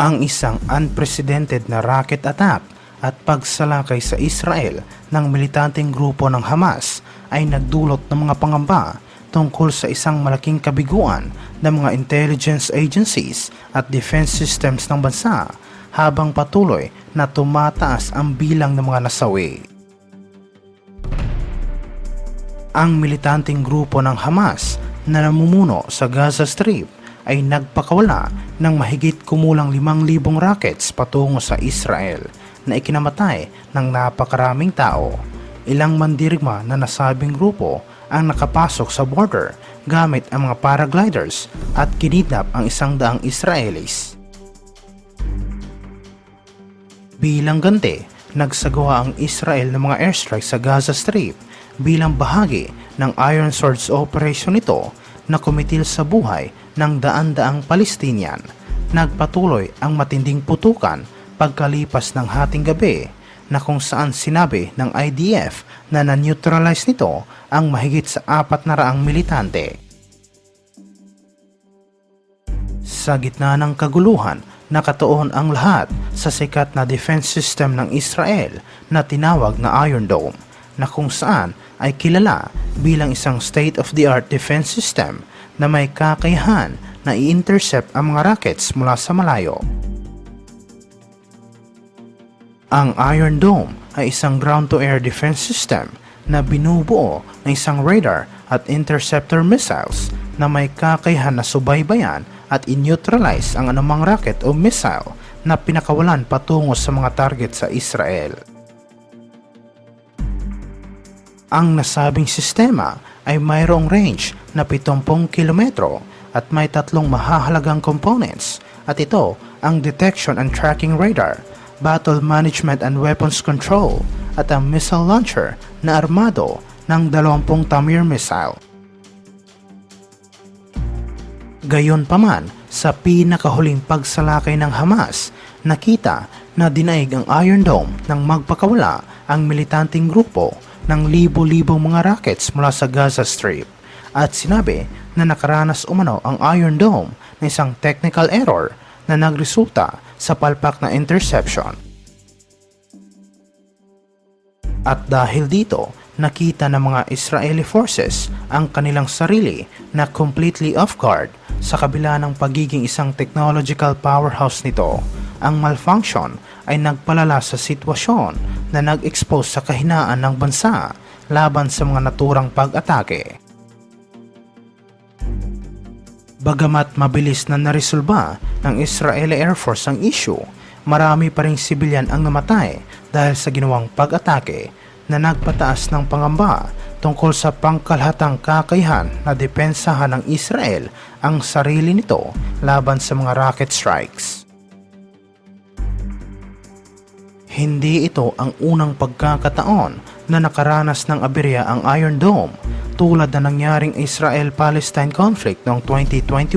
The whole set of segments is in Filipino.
ang isang unprecedented na rocket attack at pagsalakay sa Israel ng militanteng grupo ng Hamas ay nagdulot ng mga pangamba tungkol sa isang malaking kabiguan ng mga intelligence agencies at defense systems ng bansa habang patuloy na tumataas ang bilang ng mga nasawi. Ang militanteng grupo ng Hamas na namumuno sa Gaza Strip ay nagpakawala ng mahigit kumulang 5,000 rockets patungo sa Israel na ikinamatay ng napakaraming tao. Ilang mandirigma na nasabing grupo ang nakapasok sa border gamit ang mga paragliders at kinidnap ang isang daang Israelis. Bilang ganti, nagsagawa ang Israel ng mga airstrike sa Gaza Strip bilang bahagi ng Iron Swords operation nito na kumitil sa buhay ng daan-daang Palestinian. Nagpatuloy ang matinding putukan pagkalipas ng hating gabi na kung saan sinabi ng IDF na na-neutralize nito ang mahigit sa apat na raang militante. Sa gitna ng kaguluhan, nakatuon ang lahat sa sikat na defense system ng Israel na tinawag na Iron Dome na kung saan ay kilala bilang isang state-of-the-art defense system na may kakayahan na i-intercept ang mga rockets mula sa malayo. Ang Iron Dome ay isang ground-to-air defense system na binubuo ng isang radar at interceptor missiles na may kakayahan na subaybayan at in-neutralize ang anumang rocket o missile na pinakawalan patungo sa mga target sa Israel. Ang nasabing sistema ay mayroong range na 70 kilometro at may tatlong mahahalagang components at ito ang detection and tracking radar, battle management and weapons control at ang missile launcher na armado ng 20 Tamir missile. Gayon paman, sa pinakahuling pagsalakay ng Hamas, nakita na dinaig ang Iron Dome nang magpakawala ang militanteng grupo ng libo-libong mga rockets mula sa Gaza Strip at sinabi na nakaranas umano ang Iron Dome ng isang technical error na nagresulta sa palpak na interception. At dahil dito, nakita ng mga Israeli forces ang kanilang sarili na completely off guard sa kabila ng pagiging isang technological powerhouse nito. Ang malfunction ay nagpalala sa sitwasyon na nag-expose sa kahinaan ng bansa laban sa mga naturang pag-atake. Bagamat mabilis na naresolba ng Israeli Air Force ang issue, marami pa ring sibilyan ang namatay dahil sa ginawang pag-atake na nagpataas ng pangamba tungkol sa pangkalhatang kakayahan na depensahan ng Israel ang sarili nito laban sa mga rocket strikes. Hindi ito ang unang pagkakataon na nakaranas ng aberya ang Iron Dome tulad na nangyaring Israel-Palestine conflict noong 2021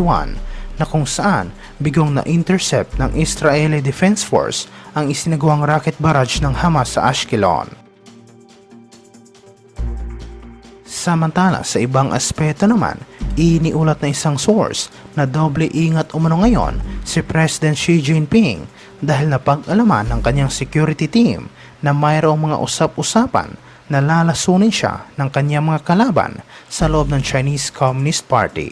na kung saan bigong na-intercept ng Israeli Defense Force ang isinagawang rocket barrage ng Hamas sa Ashkelon. Samantala sa ibang aspeto naman, iniulat na isang source na doble ingat umano ngayon si President Xi Jinping dahil napag-alaman ng kanyang security team na mayroong mga usap-usapan na lalasunin siya ng kanyang mga kalaban sa loob ng Chinese Communist Party.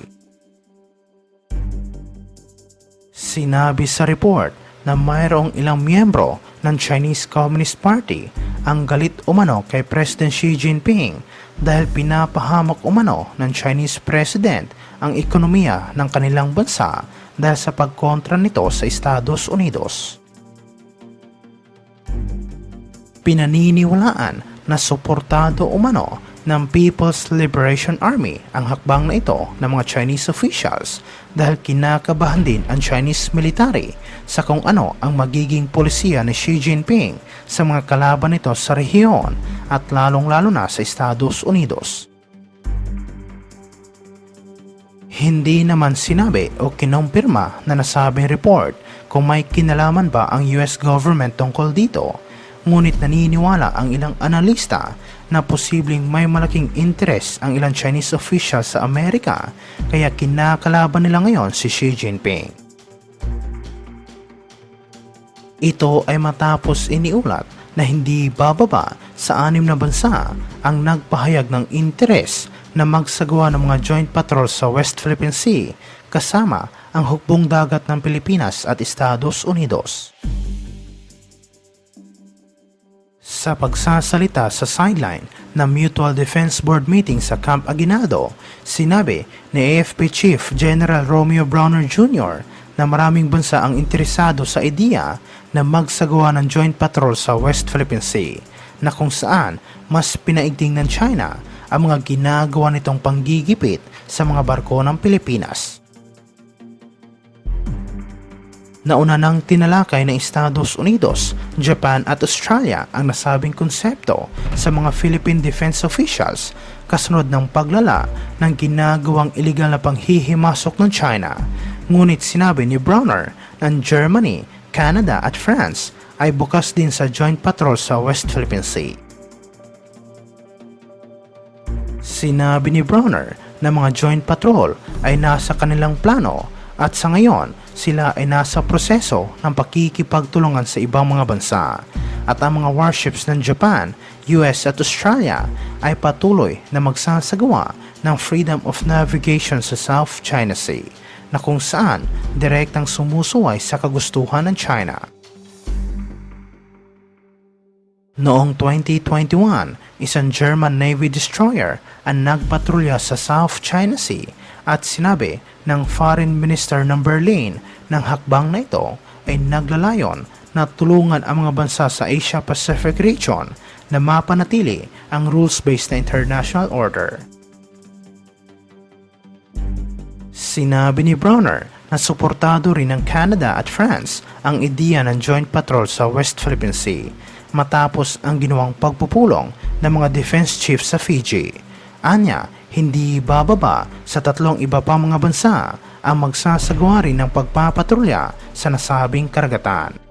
Sinabi sa report na mayroong ilang miyembro ng Chinese Communist Party ang galit umano kay President Xi Jinping dahil pinapahamak umano ng Chinese President ang ekonomiya ng kanilang bansa dahil sa pagkontra nito sa Estados Unidos. Pinaniniwalaan na suportado umano ng People's Liberation Army ang hakbang na ito ng mga Chinese officials dahil kinakabahan din ang Chinese military sa kung ano ang magiging polisiya ni Xi Jinping sa mga kalaban nito sa rehiyon at lalong-lalo na sa Estados Unidos. Hindi naman sinabi o kinumpirma na nasabing report kung may kinalaman ba ang US government tungkol dito ngunit naniniwala ang ilang analista na posibleng may malaking interes ang ilang Chinese officials sa Amerika kaya kinakalaban nila ngayon si Xi Jinping. Ito ay matapos iniulat na hindi bababa sa anim na bansa ang nagpahayag ng interes na magsagawa ng mga joint patrol sa West Philippine Sea kasama ang hukbong dagat ng Pilipinas at Estados Unidos. Sa pagsasalita sa sideline ng Mutual Defense Board meeting sa Camp Aguinaldo, sinabi ni AFP Chief General Romeo Browner Jr. na maraming bansa ang interesado sa ideya na magsagawa ng joint patrol sa West Philippine Sea na kung saan mas pinaigting ng China ang mga ginagawa nitong panggigipit sa mga barko ng Pilipinas. Nauna nang tinalakay ng Estados Unidos, Japan at Australia ang nasabing konsepto sa mga Philippine defense officials kasunod ng paglala ng ginagawang iligal na panghihimasok ng China. Ngunit sinabi ni Browner ng Germany, Canada at France ay bukas din sa joint patrol sa West Philippine Sea. Sinabi ni Browner na mga joint patrol ay nasa kanilang plano at sa ngayon sila ay nasa proseso ng pakikipagtulungan sa ibang mga bansa at ang mga warships ng Japan, US at Australia ay patuloy na magsasagawa ng freedom of navigation sa South China Sea na kung saan direktang sumusuway sa kagustuhan ng China. Noong 2021, isang German Navy destroyer ang nagpatrolya sa South China Sea at sinabi ng Foreign Minister ng Berlin ng hakbang na ito ay naglalayon na tulungan ang mga bansa sa Asia Pacific region na mapanatili ang rules-based na international order. Sinabi ni Browner na suportado rin ng Canada at France ang ideya ng joint patrol sa West Philippine Sea matapos ang ginawang pagpupulong ng mga defense chiefs sa Fiji. Anya, hindi bababa sa tatlong iba pang mga bansa ang magsasagawa rin ng pagpapatrolya sa nasabing karagatan.